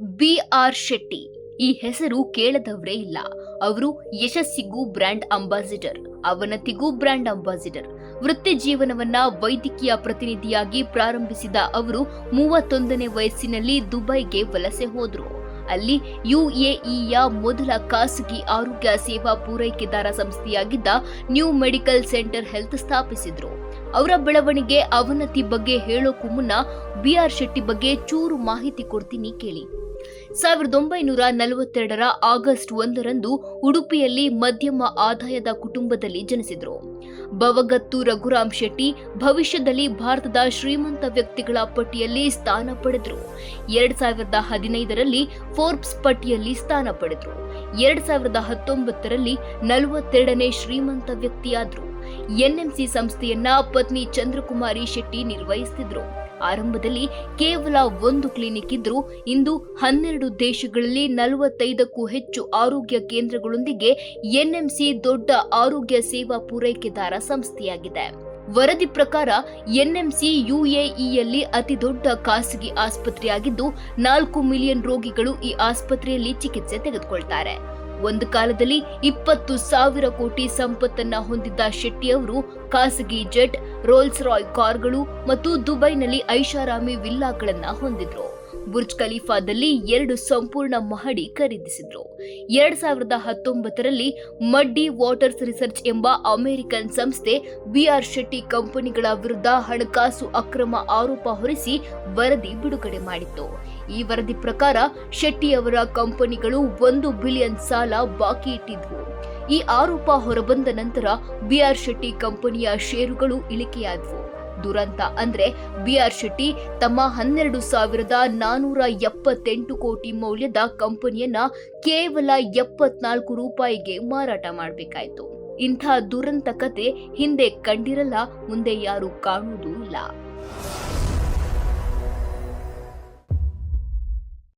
B R Shetty. ಈ ಹೆಸರು ಕೇಳದವರೇ ಇಲ್ಲ. ಅವರು ಯಶಸ್ಸಿಗೂ ಬ್ರ್ಯಾಂಡ್ ಅಂಬಾಸಿಡರ್, ಅವನತಿಗೂ ಬ್ರ್ಯಾಂಡ್ ಅಂಬಾಸಿಡರ್. ವೃತ್ತಿ ಜೀವನವನ್ನ ವೈದ್ಯಕೀಯ ಪ್ರತಿನಿಧಿಯಾಗಿ ಪ್ರಾರಂಭಿಸಿದ ಅವರು ಮೂವತ್ತೊಂದನೇ ವಯಸ್ಸಿನಲ್ಲಿ ದುಬೈಗೆ ವಲಸೆ ಹೋದರು. ಅಲ್ಲಿ ಯುಎಇಯ ಮೊದಲ ಖಾಸಗಿ ಆರೋಗ್ಯ ಸೇವಾ ಪೂರೈಕೆದಾರ ಸಂಸ್ಥೆಯಾಗಿದ್ದ ನ್ಯೂ ಮೆಡಿಕಲ್ ಸೆಂಟರ್ ಹೆಲ್ತ್ ಸ್ಥಾಪಿಸಿದ್ರು. ಅವರ ಬೆಳವಣಿಗೆ, ಅವನತಿ ಬಗ್ಗೆ ಹೇಳೋಕು ಮುನ್ನ ಬಿ ಆರ್ ಶೆಟ್ಟಿ ಬಗ್ಗೆ ಚೂರು ಮಾಹಿತಿ ಕೊಡ್ತೀನಿ ಕೇಳಿ. ಸಾವಿರದ ಒಂಬೈನೂರ ನಲವತ್ತೆರಡರ ಆಗಸ್ಟ್ ಒಂದರಂದು ಉಡುಪಿಯಲ್ಲಿ ಮಧ್ಯಮ ಆದಾಯದ ಕುಟುಂಬದಲ್ಲಿ ಜನಿಸಿದರು. ಬವಗತ್ತು ರಘುರಾಮ್ ಶೆಟ್ಟಿ ಭವಿಷ್ಯದಲ್ಲಿ ಭಾರತದ ಶ್ರೀಮಂತ ವ್ಯಕ್ತಿಗಳ ಪಟ್ಟಿಯಲ್ಲಿ ಸ್ಥಾನ ಪಡೆದರು. ಎರಡ್ ಸಾವಿರದ ಹದಿನೈದರಲ್ಲಿ ಫೋರ್ಬ್ಸ್ ಪಟ್ಟಿಯಲ್ಲಿ ಸ್ಥಾನ ಪಡೆದರು. ಎರಡ್ ಸಾವಿರದ ಹತ್ತೊಂಬತ್ತರಲ್ಲಿ ನಲವತ್ತೆರಡನೇ ಶ್ರೀಮಂತ ವ್ಯಕ್ತಿಯಾದರು. ಎನ್ಎಂಸಿ ಸಂಸ್ಥೆಯನ್ನ ಪತ್ನಿ ಚಂದ್ರಕುಮಾರಿ ಶೆಟ್ಟಿ ನಿರ್ವಹಿಸುತ್ತಿದ್ರು ಆರಂಭದಲ್ಲಿ ಕೇವಲ ಒಂದು ಕ್ಲಿನಿಕ್ ಇದ್ದರೂ ಇಂದು ಹನ್ನೆರಡು ದೇಶಗಳಲ್ಲಿ ನಲವತ್ತೈದಕ್ಕೂ ಹೆಚ್ಚು ಆರೋಗ್ಯ ಕೇಂದ್ರಗಳೊಂದಿಗೆ ಎನ್ಎಂಸಿ ದೊಡ್ಡ ಆರೋಗ್ಯ ಸೇವಾ ಪೂರೈಕೆದಾರ ಸಂಸ್ಥೆಯಾಗಿದೆ. ವರದಿ ಪ್ರಕಾರ ಎನ್ಎಂಸಿ ಯುಎಇಯಲ್ಲಿ ಅತಿ ದೊಡ್ಡ ಖಾಸಗಿ ಆಸ್ಪತ್ರೆಯಾಗಿದ್ದು ನಾಲ್ಕು ಮಿಲಿಯನ್ ರೋಗಿಗಳು ಈ ಆಸ್ಪತ್ರೆಯಲ್ಲಿ ಚಿಕಿತ್ಸೆ ತೆಗೆದುಕೊಳ್ತಾರೆ. ಒಂದು ಕಾಲದಲ್ಲಿ ಇಪ್ಪತ್ತು ಸಾವಿರ ಕೋಟಿ ಸಂಪತ್ತನ್ನ ಹೊಂದಿದ್ದ ಶೆಟ್ಟಿ ಅವರು ಖಾಸಗಿ ಜೆಟ್, ರೋಲ್ಸ್ ರಾಯ್ ಕಾರ್ಗಳು ಮತ್ತು ದುಬೈನಲ್ಲಿ ಐಷಾರಾಮಿ ವಿಲ್ಲಾಗಳನ್ನ ಹೊಂದಿದ್ರು. ಬುರ್ಜ್ ಖಲೀಫಾದಲ್ಲಿ ಎರಡು ಸಂಪೂರ್ಣ ಮಹಡಿ ಖರೀದಿಸಿದ್ರು. ಎರಡ್ ಸಾವಿರದ ಹತ್ತೊಂಬತ್ತರಲ್ಲಿ ಮಡ್ಡಿ ವಾಟರ್ಸ್ ರಿಸರ್ಚ್ ಎಂಬ ಅಮೆರಿಕನ್ ಸಂಸ್ಥೆ ಬಿಆರ್ ಶೆಟ್ಟಿ ಕಂಪನಿಗಳ ವಿರುದ್ಧ ಹಣಕಾಸು ಅಕ್ರಮ ಆರೋಪ ಹೊರಿಸಿ ವರದಿ ಬಿಡುಗಡೆ ಮಾಡಿತ್ತು. ಈ ವರದಿ ಪ್ರಕಾರ ಶೆಟ್ಟಿ ಅವರ ಕಂಪನಿಗಳು ಒಂದು ಬಿಲಿಯನ್ ಸಾಲ ಬಾಕಿ ಇಟ್ಟಿದ್ವು. ಈ ಆರೋಪ ಹೊರಬಂದ ನಂತರ ಬಿಆರ್ ಶೆಟ್ಟಿ ಕಂಪನಿಯ ಷೇರುಗಳು ಇಳಿಕೆಯಾದವು. ದುರಂತ ಅಂದ್ರೆ ಬಿಆರ್ ಶೆಟ್ಟಿ ತಮ್ಮ ಹನ್ನೆರಡು ಸಾವಿರದ ನಾನೂರ ಎಪ್ಪತ್ತೆಂಟು ಕೋಟಿ ಮೌಲ್ಯದ ಕಂಪನಿಯನ್ನ ಕೇವಲ ಎಪ್ಪತ್ನಾಲ್ಕು ರೂಪಾಯಿಗೆ ಮಾರಾಟ ಮಾಡಬೇಕಾಯ್ತು. ಇಂಥ ದುರಂತ ಕತೆ ಹಿಂದೆ ಕಂಡಿರಲ್ಲ, ಮುಂದೆ ಯಾರು ಕಾಣುವುದೂ ಇಲ್ಲ.